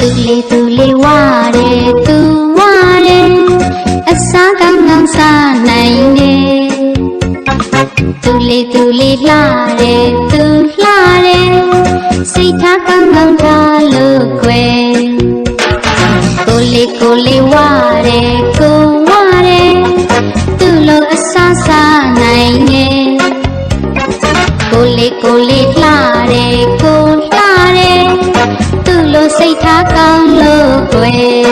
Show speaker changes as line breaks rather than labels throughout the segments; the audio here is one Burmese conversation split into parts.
သူလေးသူလေးဝါတယ်သူဝါတယ်အစားကောင်းကောင်းစားနိုင်တယ်သူလေးသူလေးလှတယ်သူလှတယ်စိတ်ထားကောင်းကောင်းထားလို့ကွယ် ကိုလေးကိုလေးလှတယ်ကိုလှတယ်သူ့လိုစိတ်ထားကောင်းလို့ကွယ်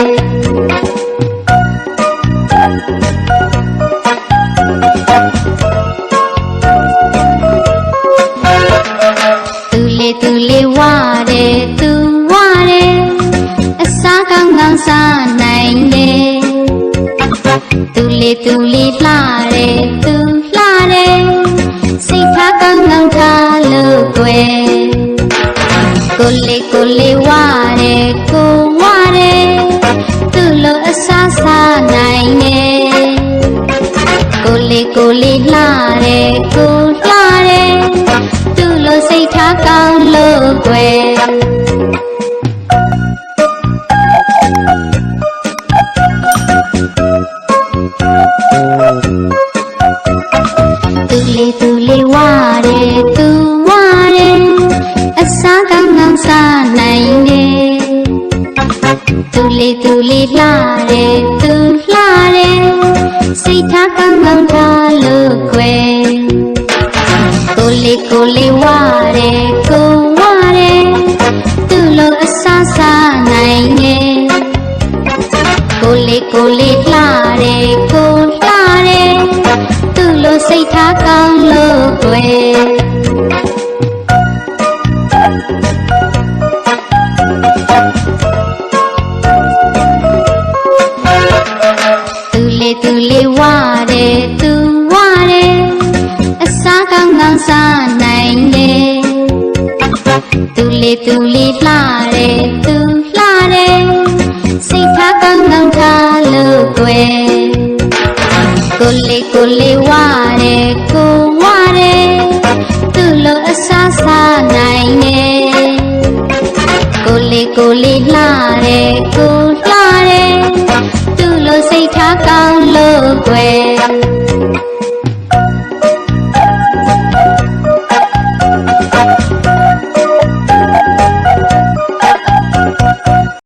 သူလေး kule kule ware ku ware tulo asa sa kule kule la သူလေးသူလေးလှတယ်သူလှတယ်စိတ်ထားကောင်းကောင်းထားလို့ကွယ်ကိုလေးကိုလေးဝတယ်ကိုဝတယ်သူ့လိုအစားစားနိုင်တယ်ကိုလေးကိုလေးလှတယ်ကိုလှတယ်သူ့လိုစိတ်ထားကောင်း မ်းစားနိုင်တယ်သူလေသူလေလှတယ်သူလှတယ်စိတ်ထားကောင်းကောင်းထားလို့ကွယ်ကိုလေကိုလေဝရတယ်ကိုဝရတယ်သူလိုအစားစားနိုင်တယ်ကိုလေကိုလေလှတယ်ကိုလှတယ်သူလိုစိတ်ထားကောင်းလို့